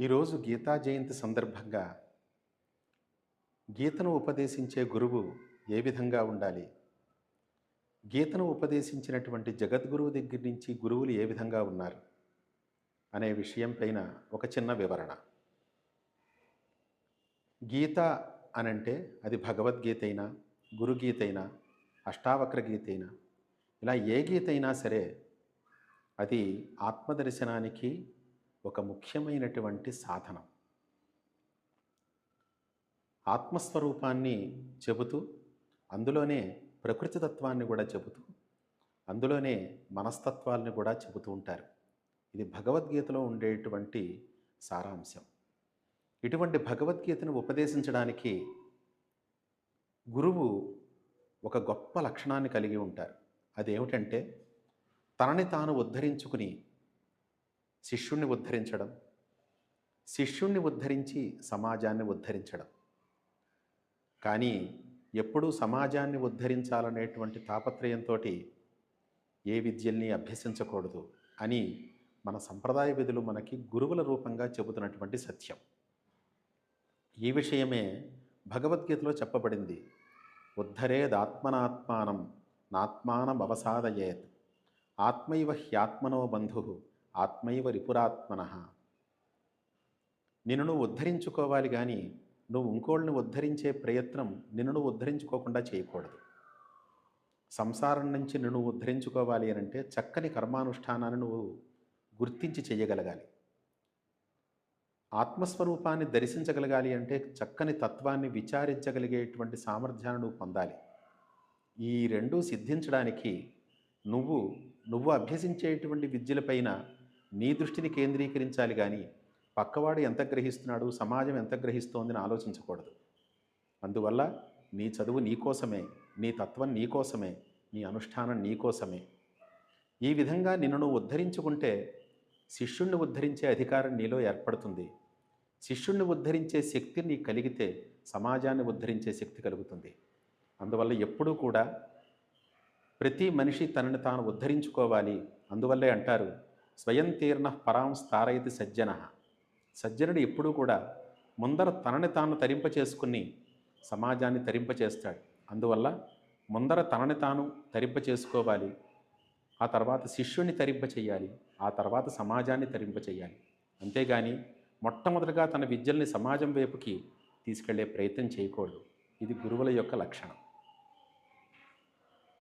ఈరోజు గీతా జయంతి సందర్భంగా గీతను ఉపదేశించే గురువు ఏ విధంగా ఉండాలి? గీతను ఉపదేశించినటువంటి జగద్గురువు దగ్గర నుంచి గురువులు ఏ విధంగా ఉన్నారు? అనే విషయం పైన ఒక చిన్న వివరణ. గీత అనంటే అది భగవద్గీత అయినా గురుగీత అయినా అష్టావక్ర గీత అయినా ఇలా ఏ గీత అయినా సరే అది ఆత్మదర్శనానికి ఒక ముఖ్యమైనటువంటి సాధనం. ఆత్మస్వరూపాన్ని చెబుతూ అందులోనే ప్రకృతి తత్వాన్ని కూడా చెబుతూ అందులోనే మనస్తత్వాల్ని కూడా చెబుతూ ఉంటారు. ఇది భగవద్గీతలో ఉండేటువంటి సారాంశం. ఇటువంటి భగవద్గీతను ఉపదేశించడానికి గురువు ఒక గొప్ప లక్షణాన్ని కలిగి ఉంటారు. అదేమిటంటే తనని తాను ఉద్ధరించుకుని శిష్యుణ్ణి ఉద్ధరించడం శిష్యుణ్ణి ఉద్ధరించి సమాజాన్ని ఉద్ధరించడం. కానీ ఎప్పుడూ సమాజాన్ని ఉద్ధరించాలనేటువంటి తాపత్రయంతో ఏ విద్యల్ని అభ్యసించకూడదు అని మన సంప్రదాయ విధులు మనకి గురువుల రూపంగా చెబుతున్నటువంటి సత్యం. ఈ విషయమే భగవద్గీతలో చెప్పబడింది. ఉద్ధరేదాత్మనాత్మానం నాత్మానం అవసాదయేత్ ఆత్మైవ హ్యాత్మనో బంధు ఆత్మైవ రిపురాత్మన. నిన్ను నువ్వు ఉద్ధరించుకోవాలి కానీ నువ్వు ఇంకోళ్ళని ఉద్ధరించే ప్రయత్నం నిన్ను నువ్వు ఉద్ధరించుకోకుండా చేయకూడదు. సంసారం నుంచి నిన్ను ఉద్ధరించుకోవాలి అని అంటే చక్కని కర్మానుష్ఠానాన్ని నువ్వు గుర్తించి చేయగలగాలి. ఆత్మస్వరూపాన్ని దర్శించగలగాలి అంటే చక్కని తత్వాన్ని విచారించగలిగేటువంటి సామర్థ్యాన్ని నువ్వు పొందాలి. ఈ రెండూ సిద్ధించడానికి నువ్వు నువ్వు అభ్యసించేటువంటి విద్యలపైన నీ దృష్టిని కేంద్రీకరించాలి కానీ పక్కవాడు ఎంత గ్రహిస్తున్నాడు సమాజం ఎంత గ్రహిస్తోందని ఆలోచించకూడదు. అందువల్ల నీ చదువు నీ కోసమే నీ తత్వం నీ కోసమే నీ అనుష్ఠానం నీ కోసమే. ఈ విధంగా నిన్ను నువ్వు ఉద్ధరించుకుంటే శిష్యుణ్ణి ఉద్ధరించే అధికారం నీలో ఏర్పడుతుంది. శిష్యుణ్ణి ఉద్ధరించే శక్తి నీకు కలిగితే సమాజాన్ని ఉద్ధరించే శక్తి కలుగుతుంది. అందువల్ల ఎప్పుడూ కూడా ప్రతి మనిషి తనని తాను ఉద్ధరించుకోవాలి. అందువల్లే అంటారు స్వయంతీర్ణ పరాం స్థారయతి సజ్జన. సజ్జనుడు ఎప్పుడూ కూడా ముందర తనని తాను తరింప చేసుకుని సమాజాన్ని తరింప చేస్తాడు. అందువల్ల ముందర తనని తాను తరింప చేసుకోవాలి. ఆ తర్వాత శిష్యుని తరింప చేయాలి. ఆ తర్వాత సమాజాన్ని తరింప చేయాలి. అంతేగాని మొట్టమొదటిగా తన విద్యల్ని సమాజం వైపుకి తీసుకెళ్ళే ప్రయత్నం చేయకూడదు. ఇది గురువుల యొక్క లక్షణం.